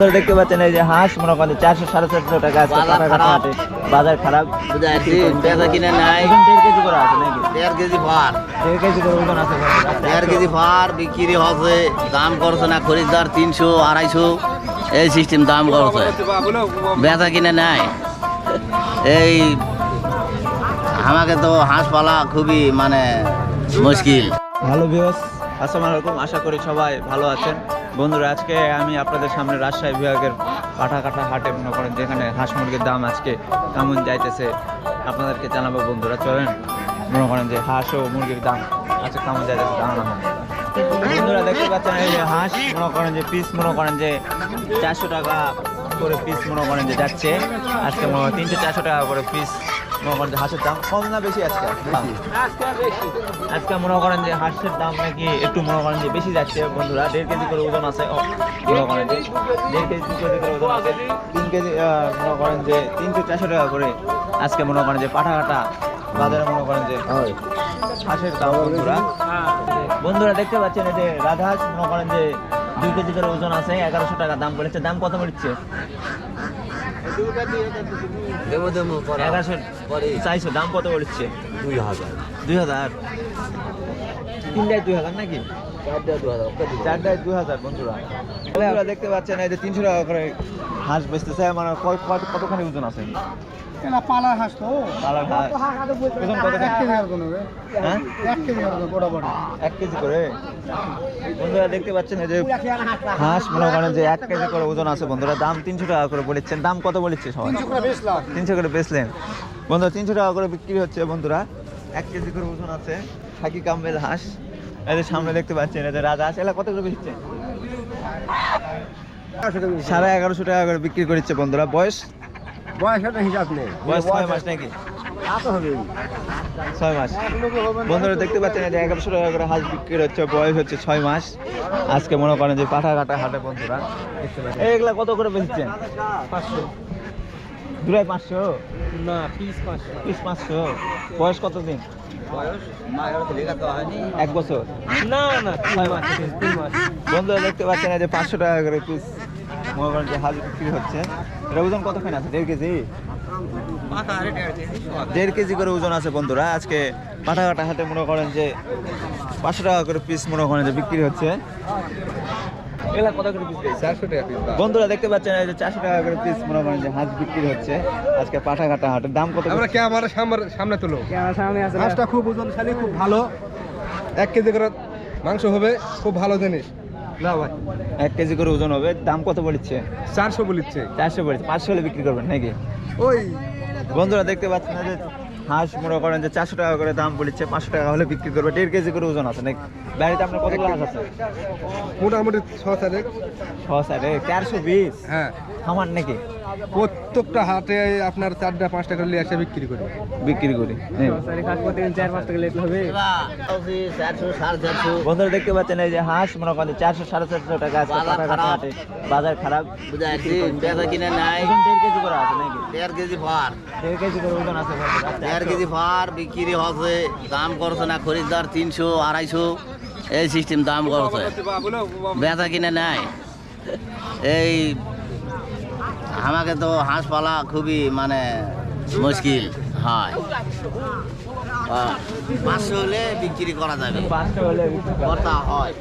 দেখতে পাচ্ছেন এই যে হাঁস মনে করেন চারশো সাড়ে চারশো টাকা আছে বাজার খারাপ। বাজার খারাপ। বুঝাইছি কিনে নাই। দেড় কেজি করে আছে নাকি? দেড় কেজি ভার। দেড় কেজি করে ওজন আছে দেড় কেজি ভার বিক্রি হচ্ছে দাম করছে না খরিদ্দার তিনশো আড়াইশো এই সিস্টেম দাম করছে। বেচা কিনে নাই। এই আমাকে তো হাঁস পালা খুবই মানে মুশকিল। ভালো ভিউস আসসালামু আলাইকুম আশা করি সবাই ভালো আছেন। বন্ধুরা, আজকে আমি আপনাদের সামনে রাজশাহী বিভাগের কাটা হাটে মনে করেন যেখানে হাঁস মুরগির দাম আজকে কেমন যাইতেছে আপনাদেরকে জানাব বন্ধুরা চলেন, মনে করেন যে হাঁস ও মুরগির দাম আজকে কেমন যাইতেছে জানানো। বন্ধুরা, দেখতে পাচ্ছেন এই যে হাঁস, মনে করেন যে পিস মনে করেন যে চারশো টাকা করে পিস মনে করেন যে যাচ্ছে আজকে মনে করেন তিনশো, চারশো টাকা করে পিস মনে করেন যে হাঁসের দাম কম না বেশি আজকে? আজকে মনে করেন যে হাঁসের দাম নাকি একটু মনে করেন যে বেশি যাচ্ছে বন্ধুরা। দেড় কেজি করে ওজন আছে। ও, মনে করেন যে দেড় কেজি দু কেজি করে ওজন আছে। তিন কেজি মনে করেন যে তিনশো চারশো টাকা করে আজকে মনে করেন যে পাঠা কাটা বাজারে মনে করেন যে হাঁসের দাম বন্ধুরা। বন্ধুরা দেখতে পাচ্ছেন এই যে রাধা হাঁস মনে করেন যে দুই কেজি করে ওজন আছে এগারোশো টাকা। দাম বলেছে দাম কত বলছে? এগারোশো চাইছো দাম কত বলছে? দুই হাজার। দুই হাজার। তিনটায় দুই হাজার নাকি? চারটায় দুই হাজার বন্ধুরা। দেখতে পাচ্ছেন এই যে তিনশো টাকা করে হাঁস বেচতেছে মানে কতখানি ওজন আছে? এলা পালার হাঁস তো। পালার হাঁস। ওজন কত এক কেজি আর কোনো হ্যাঁ? এক কেজি আর কোনো বরাবর এক কেজি করে? বন্ধুরা দেখতে পাচ্ছেন এই যে হাঁস মনে করেন যে এক কেজি করে ওজন আছে বন্ধুরা। দাম তিনশো টাকা করে বলেছেন। দাম কত বলেছে সবাই তিনশো করে বেচলেন। বন্ধুরা তিনশো টাকা করে বিক্রি হচ্ছে বন্ধুরা। এক কেজি করে ওজন আছে। থাকি কাম্বেল হাঁস। এদের সামনে দেখতে পাচ্ছেন এদের রাজা হাঁস। এলা কত করে বেচছে? সাড়ে এগারোশো টাকা করে বিক্রি করছে বন্ধুরা। বয়স বয়সের হিসাব নেই। বয়স ছয় মাস নাকি? ছয় মাস। বন্ধুরা দেখতে পাচ্ছেন এই যে এগারোশো টাকা করে হাঁস বিক্রি হচ্ছে বয়স হচ্ছে ছয় মাস। আজকে মনে করেন যে পাঠা কাটা হাটে বন্ধুরা এইগুলা কত করে বেচছেন? পাঁচশো। দুটাই পাঁচশো? না পিস পাঁচশো। পিস পাঁচশো। বয়স কত দিন এক বছর? না না ছয় মাস তিন মাস। বন্ধুরা দেখতে পাচ্ছেন যে পাঁচশো টাকা করে পিস। মনে করেন যে হাঁস বিক্রি হচ্ছে। এটা ওজন কতখানি আছে? দেড় কেজি? দেড় কেজি করে ওজন আছে বন্ধুরা। আজকে পাঠাঘাটা হাটে মনে করেন যে পাঁচশো টাকা করে পিস মনে করেন যে বিক্রি হচ্ছে। এগুলা কত করে পিস চারশো টাকা পিস বন্ধুরা দেখতে পাচ্ছেন এই যে চারশো টাকা করে পিস মনে করেন যে হাঁস বিক্রি হচ্ছে। আজকে পাঠাঘাটা হাটের দাম কত আমরা ক্যামেরা সামনে সামনে তুলো। হাঁসটা খুব ওজনশালী খুব ভালো। এক কেজি করে মাংস হবে খুব ভালো জিনিস। না ভাই। এক কেজি করে ওজন হবে দাম কত বলছে চারশো বলিচ্ছে। চারশো বলছে পাঁচশো হলে বিক্রি করবেন নাকি? ওই। বন্ধুরা দেখতে পাচ্ছেন হাঁস মনে করেন যে চারশো টাকা করে দাম বলেছে পাঁচশো টাকা হলে বিক্রি করবে দেড় কেজি করে ওজন আছে নাকি? বাড়িতে আপনার কতগুলো হাঁস আছে? মোটামুটি ছ তারিখ ছ সাইডে চারশো বিশ? হ্যাঁ। খামার নাকি? প্রত্যেকটা হাটে আপনার চারটা পাঁচটা করে নিয়ে এসে বিক্রি করি। বিক্রি করি চারশো সাড়ে চারশো। বন্ধুরা দেখতে পাচ্ছেন এই যে হাঁস মনে করেন চারশো সাড়ে চারশো টাকা আছে। হাটে। বাজার খারাপ। কিনে নাই। দেড় কেজি করে আছে নাকি? দেড় কেজি ভার। দেড় কেজি করে ওজন আছে। দেড় কেজি ভার বিক্রি হচ্ছে, দাম করছে না, খরিদ্দার তিনশো, আড়াইশো। এই সিস্টেম দাম করছে। বেচা কিনে নাই। এই আমাকে তো হাঁস পালা খুবই মানে মুশকিল, হয়। পাঁচশো হলে বিক্রি করা যাবে। পাঁচশো হলে হয়।